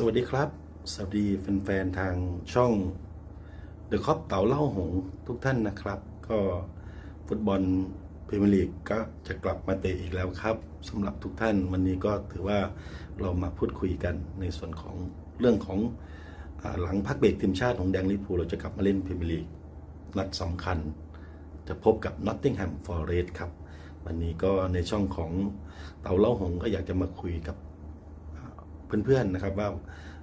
สวัสดีครับ สวัสดีแฟนๆทางช่องเดอะคอปเต่าเล่าหงทุกท่านนะครับ ก็ฟุตบอลพรีเมียร์ลีกก็จะกลับมาเตะอีกแล้วครับสำหรับทุกท่านวันนี้ก็ถือว่าเรามาพูดคุยกันในส่วนของเรื่องของอหลังพักเบรกทีมชาติของแดงลิพูเราจะกลับมาเล่นพรีเมียร์ลีกนัดสำคัญ จะพบกับ Nottingham Forest ครับ วันนี้ก็ในช่องของเต่าเล่าหงก็อยากจะมาคุยกับ เพื่อนๆนะครับว่า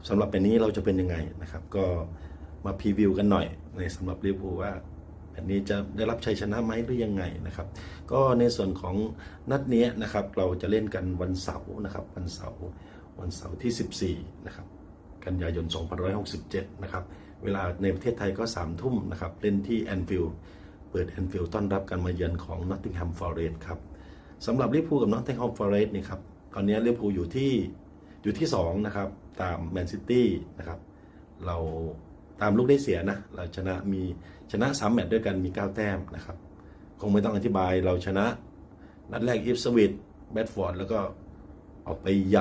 สำหรับแบบนี้เราจะเป็นยังไงนะครับ ก็มาพรีวิวกันหน่อยในสำหรับลิเวอร์พูลว่าแบบนี้จะได้รับชัยชนะไหมหรือยังไงนะครับ ก็ในส่วนของนัดนี้นะครับเราจะเล่นกันวันเสาร์นะครับวันเสาร์วันเสาร์ที่ 14นะครับกันยายน 2567 นะครับ เวลาในประเทศไทยก็ 3 ทุ่มนะครับ เล่นที่แอนฟิลด์เปิดแอนฟิลด์ต้อนรับการมาเยือนของ Nottingham Forest ครับสำหรับลิเวอร์พูลกับ Nottingham Forest นี่ครับ ตอนนี้ลิเวอร์พูลอยู่ที่ อยู่ที่2นะครับตามแมนซิตี้นะครับเราตามลูกได้เสียนะเราชนะมีชนะ3แมตช์ด้วยกันมี 9 แต้มนะครับคงไม่ต้องอธิบายเราชนะ นัดแรกอิฟสวิตแบดฟอร์ดแล้วก็ออกไปย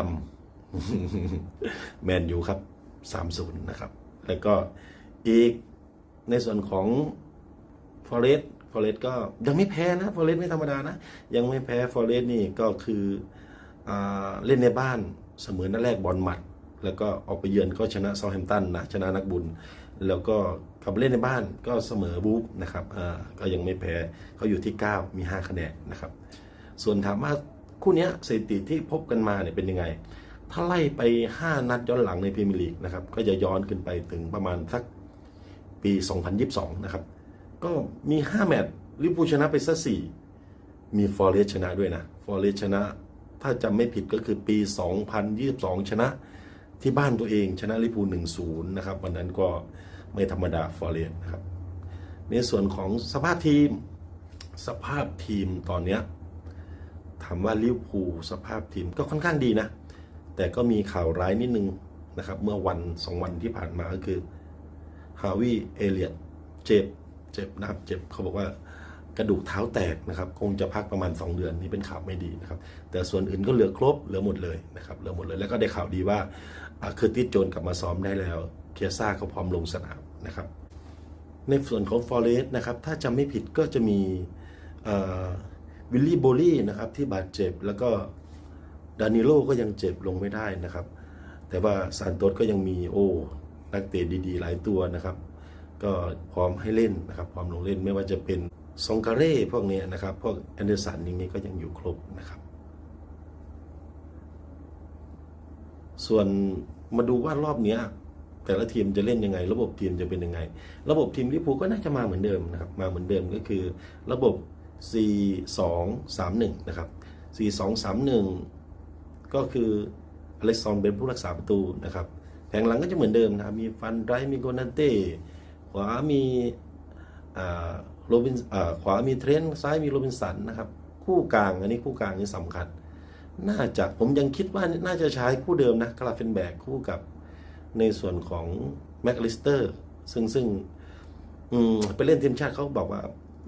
ำแมนยูครับ 3-0 นะครับ แล้วก็อีกในส่วนของฟอเรสต์ฟอเรสต์ก็ยังไม่แพ้นะฟอเรสต์ไม่ธรรมดานะ ยังไม่แพ้ฟอเรสต์นี่ก็คืออเล่นในบ้าน เสมอนัดแรกบอลหมัด แล้วก็ออกไปเยือนก็ชนะเซาแฮมตันนะชนะนักบุญ แล้วก็กลับมาเล่นในบ้านก็เสมอบูฟนะครับอ่าก็ยังไม่แพ้เขาอยู่ที่ 9 มี 5 คะแนนนะครับ ส่วนถามว่าคู่นี้สถิติที่พบกันมาเนี่ยเป็นยังไง ถ้าไล่ไป 5 นัดย้อนหลังในพรีเมียร์ลีกนะครับก็จะย้อนขึ้นไปถึงประมาณสักปี 2022 นะครับ ก็มี 5 แมตช์ลิเวอร์พูลชนะไปซะ4มีฟอร์เรสชนะด้วยนะ ฟอร์เรสชนะ ถ้าจำไม่ผิดก็คือปี 2022 ชนะที่บ้านตัวเองชนะลิเวอร์พูล1-0นะครับวันนั้นก็ไม่ธรรมดาฟอร์เรสนะครับ ในส่วนของสภาพทีมสภาพทีมตอนเนี้ยถามว่าลิวพูสภาพทีมก็ค่อนข้างดีนะ แต่ก็มีข่าวร้ายนิดนึงนะครับ เมื่อวันสองวันที่ผ่านมาก็คือฮาวิเอเลียตเจ็บเจ็บนะครับ เจ็บเขาบอกว่า กระดูกเท้าแตกนะครับ คงจะพักประมาณ 2 เดือนนี่เป็นข่าวไม่ดีนะครับ แต่ส่วนอื่นก็เหลือครบเหลือหมดเลยนะครับเหลือหมดเลยแล้วก็ได้ข่าวดีว่าอ่าเคอร์ติสโจนกลับมาซ้อมได้แล้วเคียซ่าเขาพร้อมลงสนามนะครับ ในส่วนของฟอเรสต์นะครับถ้าจำไม่ผิดก็จะมีวิลลี่โบลี่นะครับที่บาดเจ็บแล้วก็ดานิโลก็ยังเจ็บลงไม่ได้นะครับ แต่ว่าซานโตสก็ยังมีโอ้นักเตะดีๆ หลายตัวนะครับ ก็พร้อมให้เล่นนะครับ พร้อมลงเล่นไม่ว่าจะเป็น ซองการเร่พวกนี้นะครับ พวกแอนเดอร์สันอย่างนี้ก็ยังอยู่ครบนะครับ ส่วนมาดูว่ารอบเนี้ย แต่ละทีมจะเล่นยังไง ระบบทีมจะเป็นยังไง ระบบทีมลิเวอร์พูก็น่าจะมาเหมือนเดิมนะครับ มาเหมือนเดิมก็คือ ระบบ 4 2 3 1 นะครับ 4 2 3 1 ก็คืออเล็กซอนเป็นผู้รักษาประตูนะครับแผงหลังก็จะเหมือนเดิมนะมีฟันไรมีโกนันเต้ขวามีอ่า โรบินขวามีเทรนต์ซ้ายมีโรบินสันนะครับ คู่กลางอันนี้คู่กลางนี่สำคัญ น่าจะผมยังคิดว่าน่าจะใช้คู่เดิมนะกราเฟนแบกคู่กับในส่วนของแม็กลิสเตอร์ซึ่งซึ่งไปเล่นทีมชาติเขาบอกว่า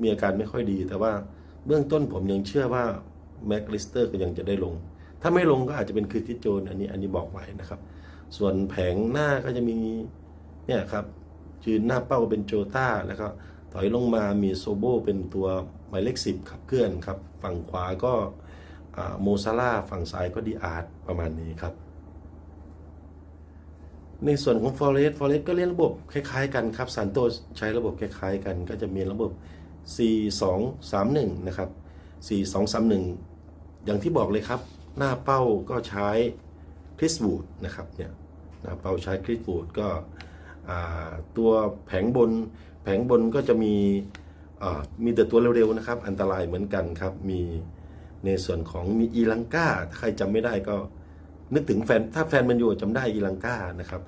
มีอาการไม่ค่อยดี แต่ว่าเบื้องต้นผมยังเชื่อว่าแม็กลิสเตอร์ก็ยังจะได้ลง ถ้าไม่ลงก็อาจจะเป็นคือทิโจนอันนี้อันนี้บอกไว้นะครับ ส่วนแผงหน้าก็จะมีเนี่ยครับยืนหน้าเป้าเป็นโจต้าแล้วก็ ถอยลงมามีโซโบเป็นตัวหมายเลขสิบขับเคลื่อนครับ ฝั่งขวาก็โมซาร่าฝั่งซ้ายก็ดีอาร์ตประมาณนี้ครับ ในส่วนของ Forest Forest ก็เล่นระบบคล้ายๆกันครับซานโตใช้ระบบคล้ายๆ กันก็จะมีระบบ 4 2 3 1 นะครับ 4 2 3 1 อย่างที่บอกเลยครับ หน้าเป้าก็ใช้คริสบูดนะครับเนี่ยหน้าเป้าใช้คริสบูดก็ตัวแผงบน แผงบนก็จะมีมีแต่ตัวเร็วๆนะครับ อันตรายเหมือนกันครับ มีในส่วนของมีอีลังกาถ้าใครจำไม่ได้ก็นึกถึงแฟนถ้าแฟนมันอยู่จำได้อีลังกานะครับ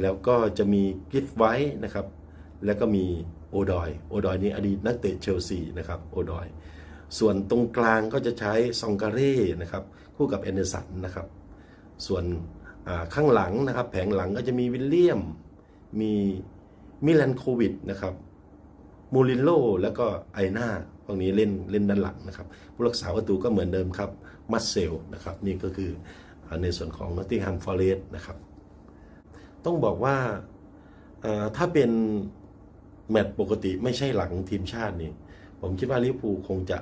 แล้วก็จะมีกิฟไว้นะครับ แล้วก็มีโอดอยโอดอยนี่อดีตนักเตะเชลซีนะครับโอดอยส่วนตรงกลางก็จะใช้ซองการเร่นะครับ คู่กับแอนเดอร์สันนะครับ ส่วนข้างหลังนะครับ แผงหลังก็จะมีวิลเลียมมี มิลันโควิดนะครับมูรินโลแล้วก็ไอนาพวกนี้เล่นเล่นด้านหลังนะครับ ผู้รักษาประตูก็เหมือนเดิมครับมัสเซลนะครับนี่ก็คือในส่วนของ Nottingham Forest นะครับ ต้องบอกว่าถ้าเป็นแมตช์ปกติไม่ใช่หลังทีมชาตินี่ ผมคิดว่าลิเวอร์พูลคงจะ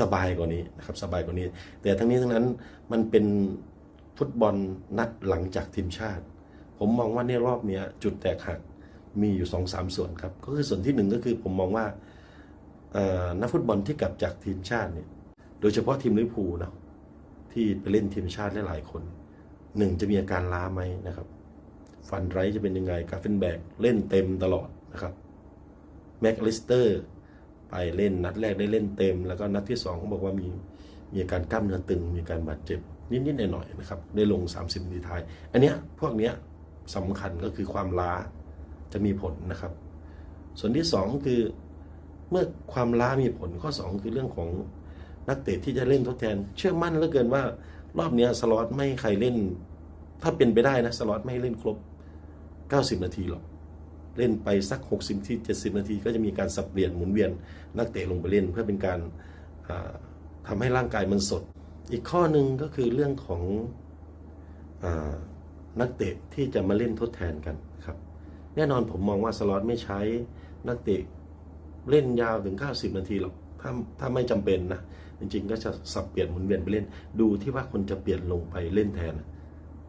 สบายกว่านี้นะครับสบายกว่านี้ แต่ทั้งนี้ทั้งนั้นมันเป็นฟุตบอลนัดหลังจากทีมชาติ ผมมองว่าในรอบนี้จุดแตกหักมีอยู่สองสามส่วนครับ ก็คือส่วนที่หนึ่งก็คือผมมองว่านักฟุตบอลที่กลับจากทีมชาติเนี่ยโดยเฉพาะทีมลิเวอร์พูลนะที่ไปเล่นทีมชาติหลายๆคนหนึ่งจะมีอาการล้าไหมนะครับ ฟันไรจะเป็นยังไงกาเฟนแบกเล่นเต็มตลอดนะครับแม็กลิสเตอร์ไปเล่นนัดแรกได้เล่นเต็ม แล้วก็นัดที่สองเขาบอกว่ามีมีอาการกล้ามเนื้อตึงมีการบาดเจ็บนิดๆหน่อยๆนะครับได้ลง 30นาทีท้าย อันเนี้ยพวกเนี้ย สำคัญก็คือความล้าจะมีผลนะครับ ส่วนที่สองคือเมื่อความล้ามีผลข้อสองคือเรื่องของนักเตะที่จะเล่นทดแทน เชื่อมั่นเหลือเกินว่ารอบเนี้ยสล็อตไม่ใครเล่น ถ้าเป็นไปได้นะสล็อตไม่เล่นครบ 90 นาทีหรอกเล่นไปสัก 60ที70 นาที ก็จะมีการสับเปลี่ยนหมุนเวียนนักเตะลงไปเล่น เพื่อเป็นการาทำให้ร่างกายมันสด อีกข้อหนึ่งก็คือเรื่องของอ นักเตะที่จะมาเล่นทดแทนกันครับ แน่นอนผมมองว่าสล็อตไม่ใช้นักเตะเล่นยาวถึง 90 นาทีหรอกถ้าถ้าไม่จำเป็นนะ จริงๆ ก็จะสับเปลี่ยนหมุนเวียนไปเล่น ดูที่ว่าคนจะเปลี่ยนลงไปเล่นแทน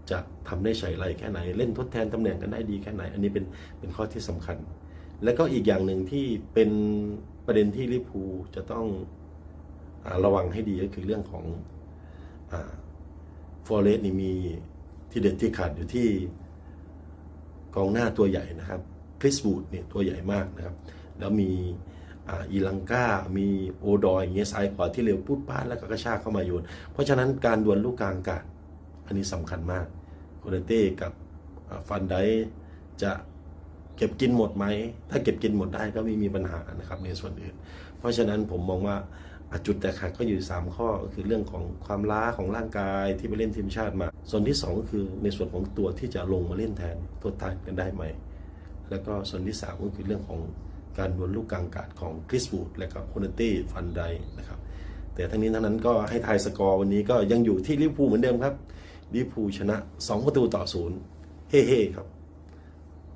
จะทำได้ใช้ไรแค่ไหน เล่นทดแทนตำแหน่งกันได้ดีแค่ไหน อันนี้เป็นเป็นข้อที่สำคัญ แล้วก็อีกอย่างหนึ่งที่เป็นประเด็นที่ลิพูจะต้องอระวังให้ดีก็คือเรื่องของฟอเรสนี่มี ที่เด็ดที่ขาดอยู่ที่กองหน้าตัวใหญ่นะครับคริสบูดเนี่ยตัวใหญ่มากนะครับ แล้วมีอีลังกามีโอดอยอย่างเงี้ยซ้ายขวาที่เร็วพูดป้านแล้วก็กระชากเข้ามาโยน เพราะฉะนั้นการดวลลูกกลางอากาศอันนี้สำคัญมากโคเนเต้กับฟันไดจะเก็บกินหมดไหม ถ้าเก็บกินหมดได้ก็ไม่มีปัญหานะครับในส่วนอื่น เพราะฉะนั้นผมมองว่า จุดแตกหักก็อยู่ 3 ข้อก็คือเรื่องของความล้าของร่างกายที่ไปเล่นทีมชาติมา ส่วนที่ 2 ก็คือในส่วนของตัวที่จะลงมาเล่นแทนทดแทนกันได้ไหม แล้วก็ส่วนที่ 3 ก็คือเรื่องของการดวลลูกกลางกาศของคริสบูดและก็โคเนเต้ฟันไดนะครับ แต่ทั้งนี้ทั้งนั้นก็ให้ทายสกอร์วันนี้ก็ยังอยู่ที่ลิเวอร์พูลเหมือนเดิมครับลิเวอร์พูลชนะ 2 ประตูต่อศูนย์เฮ้ๆครับ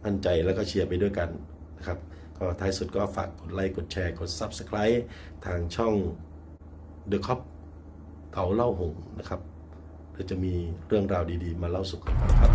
มั่นใจแล้วก็เชียร์ไปด้วยกันนะครับ ก็ท้ายสุดก็ฝากกดไลค์กดแชร์กด Subscribe ทางช่อง The Cop เผาเล่าหงนะครับเราจะมีเรื่องราวดีๆ มาเล่าสู่กันฟังครับ